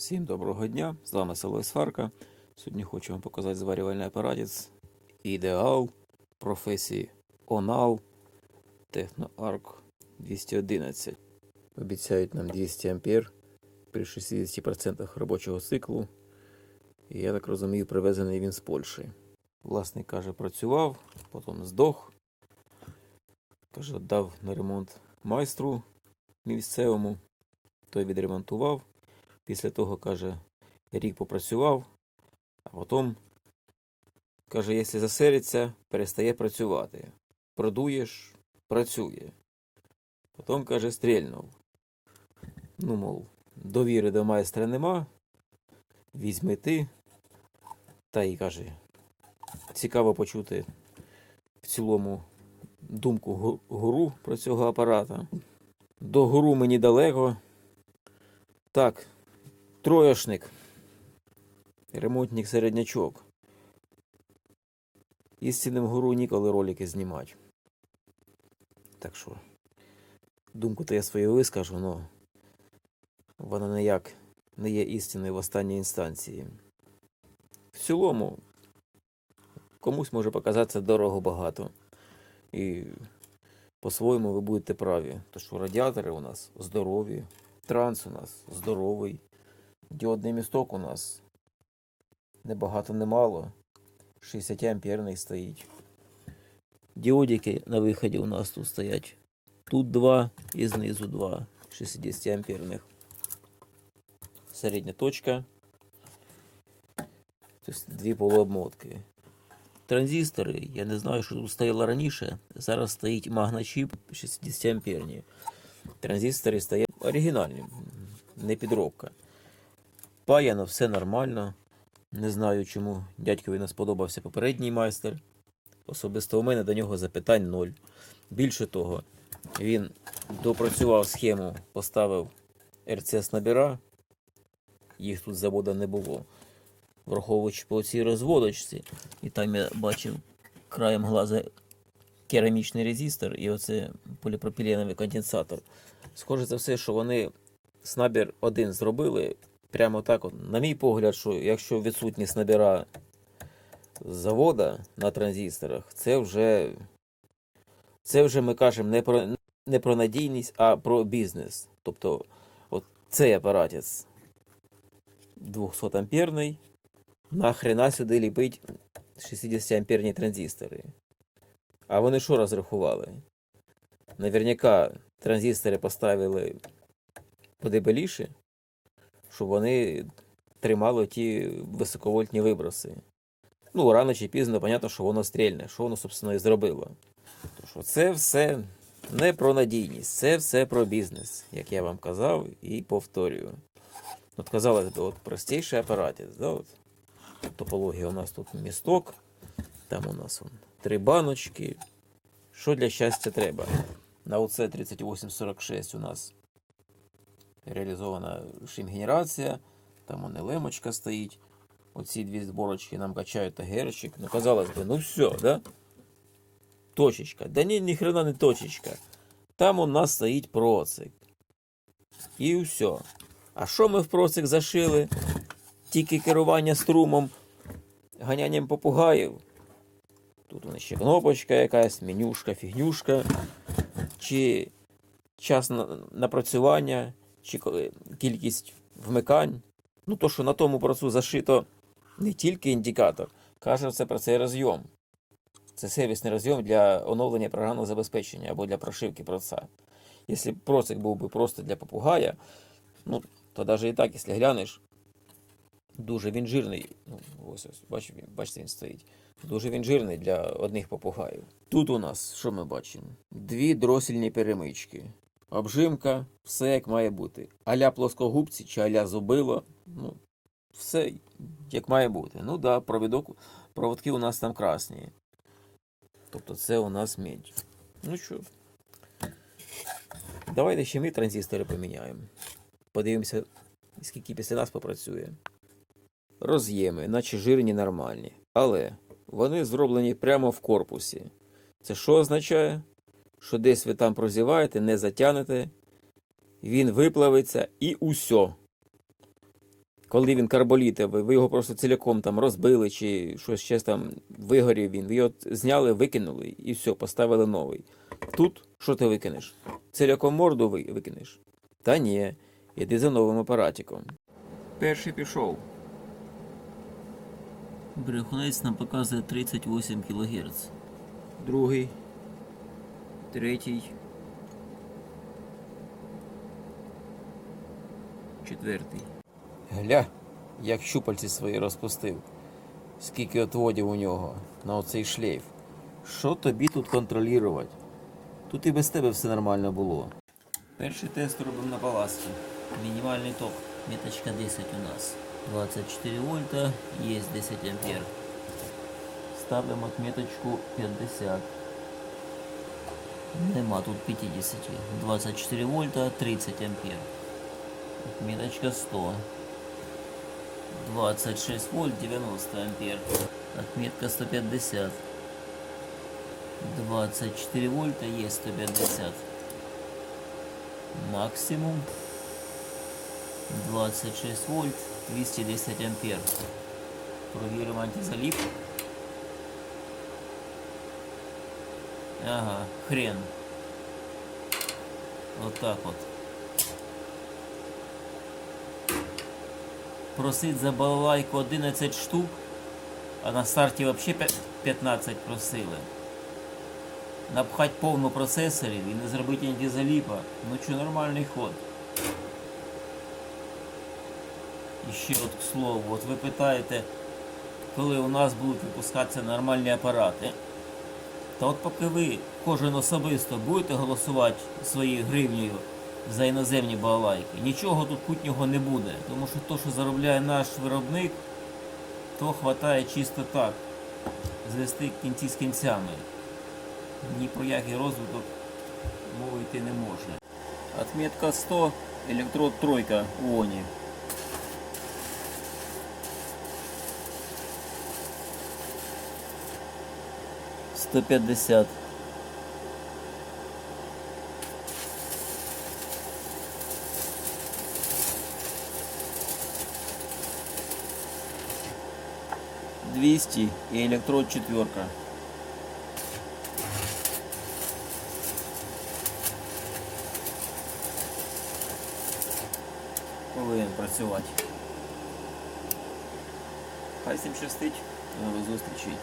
Всім доброго дня! З вами село Сварка. Сьогодні хочу вам показати зварювальний апаратець Ідеал професії Онал Техноарк 211. Обіцяють нам 200 ампер при 60% робочого циклу. І я так розумію, привезений він з Польщі. Власник каже, працював, потім здох. Каже, дав на ремонт майстру місцевому. Той відремонтував. Після того, каже, рік попрацював, а потім, каже, якщо засериться, перестає працювати. Продуєш, працює. Потім, каже, стрільнув. Ну, мов, довіри до майстра нема. Візьми ти. Та й каже, цікаво почути в цілому думку гу- гуру про цього апарата. До гуру мені далеко. Так, Троєшник. Ремонтник середнячок. Істинним гуру ніколи ролики знімати. Так що, думку то я свою вискажу, но вона ніяк не є істинною в останній інстанції. В цілому, комусь може показатися дорого багато. І по-своєму ви будете праві. То що радіатори у нас здорові, транс у нас здоровий. Діодний місток у нас не багато, не мало. 60 амперний стоїть. Діодики на виході у нас тут стоять. Тут два і знизу два 60 амперних. Середня точка. Тобто дві полуобмотки. Транзистори, я не знаю, що тут стояло раніше. Зараз стоїть магночіп 60 амперні. Транзистори стоять оригінальні, не підробка. Паяно, все нормально. Не знаю, чому дядькові не сподобався попередній майстер. Особисто у мене до нього запитань ноль. Більше того, він допрацював схему, поставив РЦС набіра. Їх тут з заводу не було. Враховуючи по цій розводочці, і там я бачив краєм глаза керамічний резистор і оце поліпропіленовий конденсатор. Схоже за все, що вони снабір один зробили прямо так, от, на мій погляд, що якщо відсутність набіра завода на транзисторах, це вже, це вже ми кажемо не про, не про надійність, а про бізнес. Тобто, от цей апаратець 200 амперний, нахрена сюди ліпить 60 амперні транзистори. А вони що розрахували? Наверняка транзистори поставили подебеліше, щоб вони тримали ті високовольтні виброси. Ну, рано чи пізно, понятно, що воно стрільне, що воно, собственно, і зробило. Тож це все не про надійність, це все про бізнес, як я вам казав і повторюю. От казалось би, от простіший апаратець, да, от. Топологія у нас тут місток, там у нас он, три баночки. Що для щастя треба? На ОЦ 3846 у нас реалізована шим-генерація, там вона лемочка стоїть. Оці дві зборочки нам качають агерчик. Ну, казалось би, ну все, да? Точечка. Да ні, ні хрена не точечка. Там у нас стоїть процик. І все. А що ми в процик зашили? Тільки керування струмом, ганянням попугаїв. Тут у нас ще кнопочка якась, менюшка, фігнюшка. Чи час на- напрацювання, чи коли- кількість вмикань. Ну, то, що на тому процу зашито не тільки індикатор, каже це про цей розйом. Це сервісний розйом для оновлення програмного забезпечення або для прошивки проца. Якщо б процик був би просто для попугая, ну, то навіть і так, якщо глянеш, дуже він жирний. Ну, ось ось, бачите, бачите, він стоїть. Дуже він жирний для одних попугаїв. Тут у нас, що ми бачимо? Дві дросільні перемички. Обжимка, все як має бути. Аля плоскогубці чи аля зубило. Ну, все як має бути. Ну да, провідок, проводки у нас там красні. Тобто це у нас медь. Ну що. Давайте ще ми транзистори поміняємо. Подивимося, скільки після нас попрацює. Роз'єми, наче жирні нормальні. Але вони зроблені прямо в корпусі. Це що означає? Що десь ви там прозіваєте, не затягнете, він виплавиться і усьо. коли він карболітовий, ви його просто ціляком там розбили чи щось ще там вигорів він. Ви його зняли, викинули і все, поставили новий. Тут що ти викинеш? Ціляком морду ви- викинеш? Та ні, іди за новим апаратиком. Перший пішов. Брехунець нам показує 38 кГц. Другий. Третій. Четвертий. Гля, як щупальці свої розпустив. Скільки отводів у нього на оцей шлейф. Що тобі тут контролювати? Тут і без тебе все нормально було. Перший тест робимо на баласті. Мінімальний ток. Меточка 10 у нас. 24 вольта, є 10 ампер. Ставимо отметочку 50. Нема тут 50. 24 вольта, 30 ампер. Отметочка 100. 26 вольт, 90 ампер. Отметка 150. 24 вольта, есть 150. Максимум 26 вольт, 210 ампер. Провіримо антизаліп. Ага, хрен. Вот так вот. Просить за балалайку 11 штук, а на старті взагалі 15 просили. Напхать повну процесорів і не зробити антизаліпа. Ну що нормальний ход. І ще от к слову, от ви питаєте, коли у нас будуть випускатися нормальні апарати. Та от поки ви кожен особисто будете голосувати своєю гривнею за іноземні балалайки, нічого тут путнього не буде. Тому що то, що заробляє наш виробник, то хватає чисто так. Звести кінці з кінцями. Ні про який розвиток мови йти не можна. Отметка 100, електрод тройка в ООНі. 150. Двести и электрод четверка. Повинен працювати. Хай всім щастить, до зустрічі.